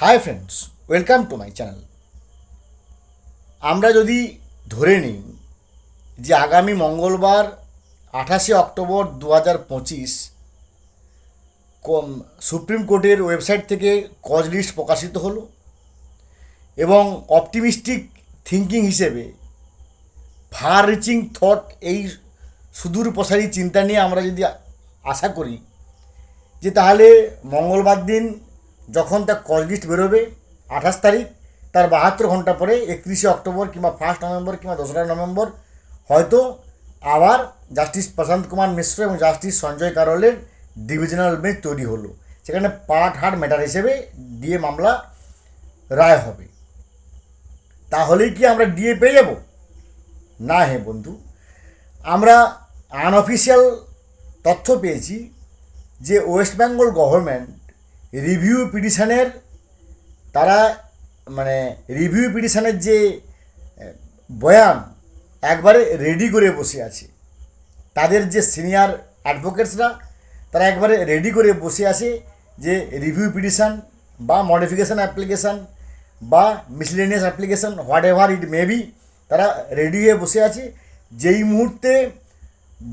Hi friends welcome to my channel আমরা যদি ধরে নিই যে আগামী মঙ্গলবার আঠাশে অক্টোবর দু হাজার পঁচিশ সুপ্রিম কোর্টের ওয়েবসাইট থেকে কজ লিস্ট প্রকাশিত হলো এবং অপটিমিস্টিক থিঙ্কিং হিসেবে ফার রিচিং থট এই সুদূর প্রসারী চিন্তা নিয়ে আমরা যদি আশা করি যে তাহলে মঙ্গলবার দিন যখন তার কল লিস্ট বেরোবে আঠাশ তারিখ, তার বাহাত্তর ঘণ্টা পরে একত্রিশে অক্টোবর কিংবা ফার্স্ট নভেম্বর কিংবা দোসরা নভেম্বর, হয়তো আবার জাস্টিস প্রশান্ত কুমার মিশ্র এবং জাস্টিস সঞ্জয় কারলের ডিভিশনাল বেঞ্চ তৈরি হলো। সেখানে পার্ট হার্ট ম্যাটার হিসেবে ডিএ মামলা রায় হবে। তাহলেই কি আমরা ডিএ পেয়ে যাব? না হে বন্ধু। আমরা আনঅফিসিয়াল তথ্য পেয়েছি যে ওয়েস্ট বেঙ্গল গভর্নমেন্ট রিভিউ পিটিশানের তারা মানে রিভিউ পিটিশানের যে বয়ান, একবারে রেডি করে বসে আছে। তাদের যে সিনিয়র অ্যাডভোকেটসরা তারা একবারে রেডি করে বসে আছে যে রিভিউ পিটিশান বা মডিফিকেশান অ্যাপ্লিকেশান বা miscellaneous application whatever it may be তারা রেডি হয়ে বসে আছে। যেই মুহূর্তে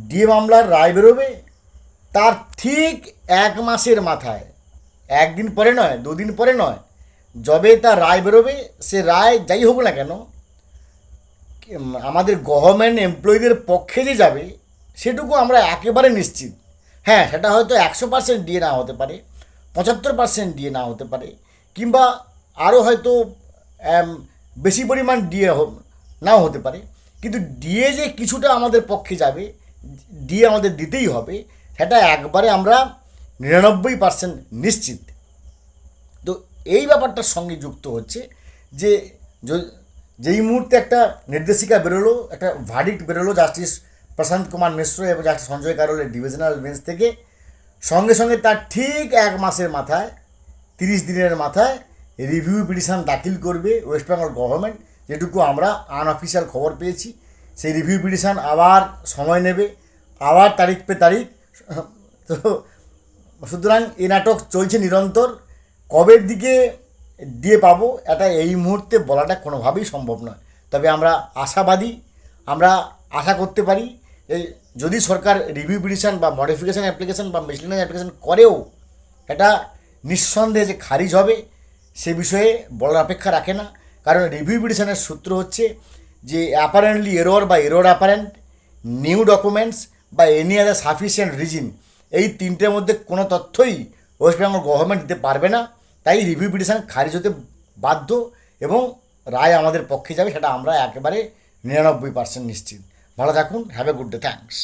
ডিএ মামলার রায় বেরোবে, তার ঠিক এক মাসের মাথায় একদিন পরে নয়, দুদিন পরে নয়। যবে তার রায় বেরোবে, সে রায় যাই হোক না কেন, আমাদের গভর্নমেন্ট এমপ্লয়ীদের পক্ষে যে যাবে, সেটুকু আমরা একেবারে নিশ্চিত। হ্যাঁ সেটা হয়তো একশো পার্সেন্ট দিয়ে না হতে পারে, পঁচাত্তর পার্সেন্ট দিয়ে না হতে পারে, কিংবা আরও হয়তো বেশি পরিমাণ ডিএ নাও হতে পারে। কিন্তু ডিএ যে কিছুটা আমাদের পক্ষে যাবে, ডিএ আমাদের দিতেই হবে, সেটা একবারে আমরা নিরানব্বই পার্সেন্ট নিশ্চিত। তো এই ব্যাপারটার সঙ্গে যুক্ত হচ্ছে যে যেই মুহূর্তে একটা নির্দেশিকা বেরোলো, একটা ভার্ডিক্ট বেরোলো জাস্টিস প্রশান্ত কুমার মিশ্র এবং জাস্টিস সঞ্জয় কারোলের ডিভিশনাল বেঞ্চ থেকে, সঙ্গে সঙ্গে তার ঠিক এক মাসের মাথায়, তিরিশ দিনের মাথায় রিভিউ পিটিশন দাখিল করবে ওয়েস্ট বেঙ্গল গভর্নমেন্ট যেটুকু আমরা আনঅফিসিয়াল খবর পেয়েছি। সেই রিভিউ পিটিশন আবার সময় নেবে, আবার তারিখ পে তারিখ, তো সুতরাং এই নাটক চলছে নিরন্তর। কবের দিকে দিয়ে পাবো, এটা এই মুহূর্তে বলাটা কোনোভাবেই সম্ভব নয়। তবে আমরা আশাবাদী, আমরা আশা করতে পারি যদি সরকার রিভিউ পিটিশন বা মডিফিকেশান অ্যাপ্লিকেশান বা মিসলিনিয়াস অ্যাপ্লিকেশন করেও এটা নিঃসন্দেহে যে খারিজ হবে, সে বিষয়ে বলার অপেক্ষা রাখে না। কারণ রিভিউ পিটিশনের সূত্র হচ্ছে যে অ্যাপারেন্টলি এরোর বা এরোর অ্যাপারেন্ট নিউ ডকুমেন্টস বা এনি আদার সাফিসিয়েন্ট রিজন এই তিনটের মধ্যে কোনো তথ্যই ওয়েস্ট বেঙ্গল গভর্নমেন্ট দিতে পারবে না। তাই রিভিউ পিটিশন খারিজ হতে বাধ্য এবং রায় আমাদের পক্ষে যাবে, সেটা আমরা একেবারে নিরানব্বই পার্সেন্ট নিশ্চিত। ভালো থাকুন have a good day thanks